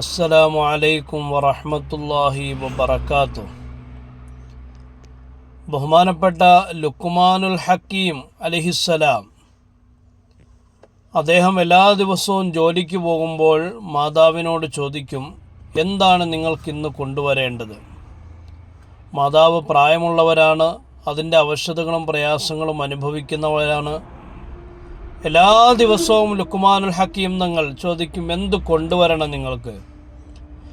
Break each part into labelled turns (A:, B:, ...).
A: അസ്സലാമു അലൈക്കും വറഹമത്തല്ലാഹി വബറകാതുഹു. ബഹുമാനപ്പെട്ട ലുക്കുമാനുൽ ഹക്കീം അലഹിസ്സലാം അദ്ദേഹം എല്ലാ ദിവസവും ജോലിക്ക് പോകുമ്പോൾ മാതാവിനോട് ചോദിക്കും എന്താണ് നിങ്ങൾക്ക് ഇന്ന് കൊണ്ടുവരേണ്ടത്? മാതാവ് പ്രായമുള്ളവരാണ് അതിന്റെ അവശതകളും പ്രയാസങ്ങളും അനുഭവിക്കുന്നവരാണ് എല്ലാ ദിവസവും ലുക്കുമാനുൽ ഹക്കീം നിങ്ങൾ ചോദിക്കും എന്ത് കൊണ്ടുവരണം നിങ്ങൾക്ക്?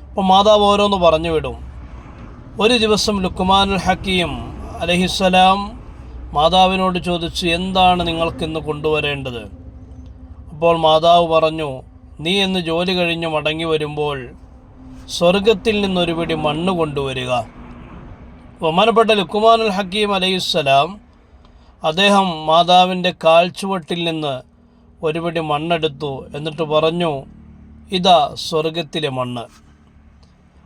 A: അപ്പോൾ മാതാവ് ഓരോന്ന് പറഞ്ഞു വിടും. ഒരു ദിവസം ലുക്കുമാനുൽ ഹക്കീം അലഹിസ്സലാം മാതാവിനോട് ചോദിച്ചു എന്താണ് നിങ്ങൾക്കിന്ന് കൊണ്ടുവരേണ്ടത്? അപ്പോൾ മാതാവ് പറഞ്ഞു നീ എന്ന് ജോലി കഴിഞ്ഞ് മടങ്ങി വരുമ്പോൾ സ്വർഗത്തിൽ നിന്നൊരു പിടി മണ്ണ് കൊണ്ടുവരിക. ബഹുമാനപ്പെട്ട ലുക്കുമാനുൽ ഹക്കീം അലൈഹിസ്സലാം അദ്ദേഹം മാതാവിന്റെ കാൽച്ചുവട്ടിൽ നിന്ന് ഒരു പിടി മണ്ണെടുത്തു എന്നിട്ട് പറഞ്ഞു ഇതാ സ്വർഗത്തിലെ മണ്ണ്.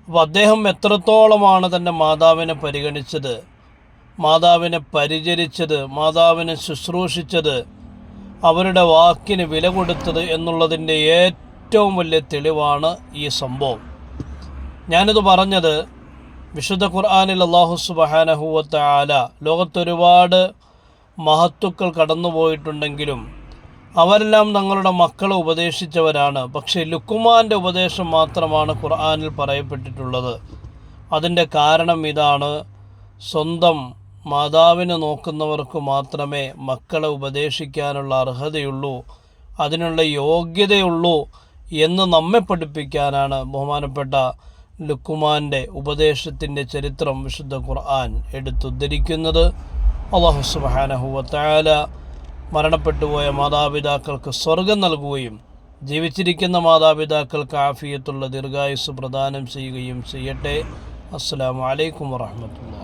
A: അപ്പോൾ അദ്ദേഹം എത്രത്തോളമാണ് തന്റെ മാതാവിനെ പരിഗണിച്ചത്? മാതാവിനെ പരിചരിച്ചത് മാതാവിനെ ശുശ്രൂഷിച്ചത് അവരുടെ വാക്കിന് വില കൊടുത്തത് എന്നുള്ളതിന്റെ ഏറ്റവും വലിയ തെളിവാണ് ഈ സംഭവം. ഞാനിത് പറഞ്ഞത് വിശുദ്ധ ഖുർആാനിൽ അള്ളാഹു സുബഹാനഹുവത്ത ആല ലോകത്തൊരുപാട് മഹത്തുക്കൾ കടന്നുപോയിട്ടുണ്ടെങ്കിലും അവരെല്ലാം തങ്ങളുടെ മക്കളെ ഉപദേശിച്ചവരാണ്. പക്ഷേ ലുക്കുമാന്റെ ഉപദേശം മാത്രമാണ് ഖുർആാനിൽ പറയപ്പെട്ടിട്ടുള്ളത്. അതിന്റെ കാരണം ഇതാണ്. സ്വന്തം മാതാവിനെ നോക്കുന്നവർക്ക് മാത്രമേ മക്കളെ ഉപദേശിക്കാനുള്ള അർഹതയുള്ളൂ അതിനുള്ള യോഗ്യതയുള്ളൂ എന്ന് നമ്മെ പഠിപ്പിക്കാനാണ് ബഹുമാനപ്പെട്ട ലുക്കുമാന്റെ ഉപദേശത്തിന്റെ ചരിത്രം വിശുദ്ധ ഖുർആൻ എടുത്തുദ്ധരിക്കുന്നത്. അള്ളാഹു സുബാനഹുവത്തായാല മരണപ്പെട്ടുപോയ മാതാപിതാക്കൾക്ക് സ്വർഗം നൽകുകയും ജീവിച്ചിരിക്കുന്ന മാതാപിതാക്കൾക്ക് ആഫിയത്തുള്ള ദീർഘായുസ് പ്രദാനം ചെയ്യുകയും ചെയ്യട്ടെ. അസ്സാം വലൈക്കും വാഹമത്തുള്ള